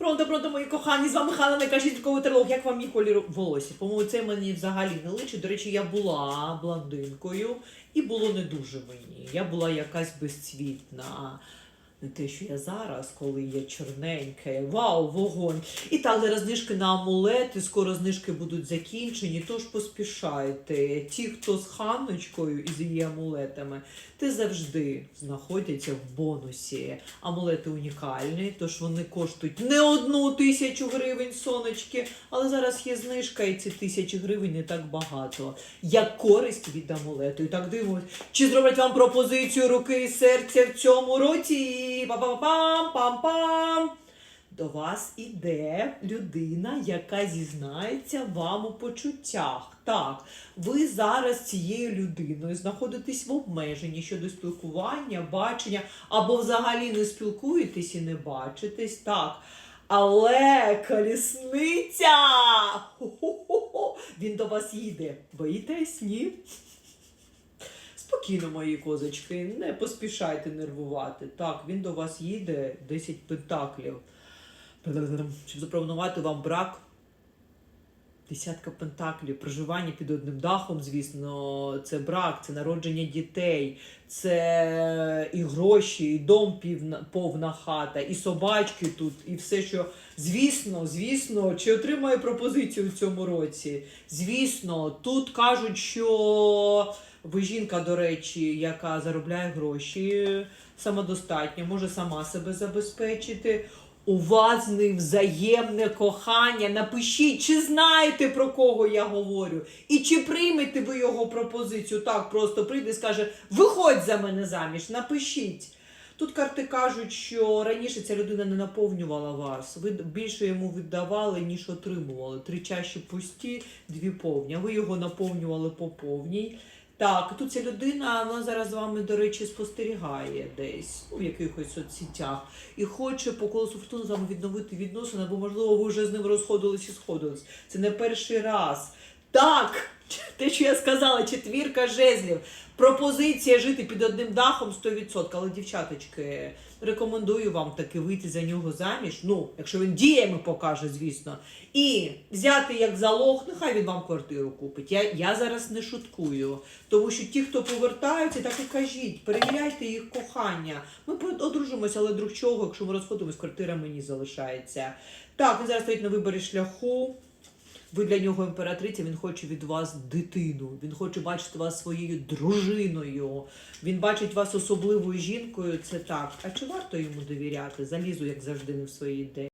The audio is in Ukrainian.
Пронто, пронто, мої кохані, з вами Хана кажіть, кого трилог. Як вам мій колір волосся? По-моєму, це мені взагалі не личить. До речі, я була блондинкою і було не дуже мені. Я була якась безцвітна. Не те, що я зараз, коли я чорненька, вау, вогонь. І так, зараз знижки на амулети, скоро знижки будуть закінчені, тож поспішайте. Ті, хто з ханочкою і з її амулетами, ти завжди знаходяться в бонусі. Амулети унікальні, тож вони коштують не одну тисячу гривень, сонечки, але зараз є знижка, і ці тисячі гривень не так багато. Як користь від амулету. І так дивимось, чи зроблять вам пропозицію руки і серця в цьому році. Па-па-пам, пам-пам. До вас іде людина, яка зізнається вам у почуттях. Так, ви зараз цією людиною знаходитесь в обмеженні щодо спілкування, бачення, або взагалі не спілкуєтесь і не бачитесь. Так. Але колісниця! Хо-хо-хо-хо! Він до вас їде. Боїтесь? Ні? Спокійно, мої козочки, не поспішайте нервувати. Так, він до вас їде 10 пентаклів. Щоб запропонувати вам брак. Десятка пентаклів, проживання під одним дахом, звісно, це брак, це народження дітей, це і гроші, і дом півна, повна хата, і собачки тут, і все, що. Звісно, звісно, чи отримає пропозицію в цьому році? Звісно, тут кажуть, що ви жінка, до речі, яка заробляє гроші, самодостатня, може сама себе забезпечити. У вас ним взаємне кохання. Напишіть, чи знаєте про кого я говорю, і чи приймете ви його пропозицію. Так, просто прийде і скаже: виходь за мене заміж, напишіть. Тут карти кажуть, що раніше ця людина не наповнювала вас. Ви більше йому віддавали, ніж отримували. Три чаші пусті, дві повні. Ви його наповнювали по повній. Так, тут ця людина, вона зараз з вами, до речі, спостерігає десь ну, в якихось соцсетях і хоче по колосу фортуни з вами відновити відносини, бо можливо, ви вже з ним розходились і сходились. Це не перший раз. Так, що я сказала, четвірка жезлів. Пропозиція жити під одним дахом 100%. Але, дівчаточки, рекомендую вам таки вийти за нього заміж. Ну, якщо він діями покаже, звісно. І взяти як залог, нехай він вам квартиру купить. Я, я зараз не шуткую. Тому що ті, хто повертаються, так і кажіть, перевіряйте їх кохання. Ми одружимося, але друг чого, якщо ми розходимось, квартира мені залишається. Так, він зараз стоїть на виборі шляху. Ви для нього імператриця, він хоче від вас дитину, він хоче бачити вас своєю дружиною. Він бачить вас особливою жінкою. Це так. А чи варто йому довіряти? Залізу, як завжди, не в свої ідеї.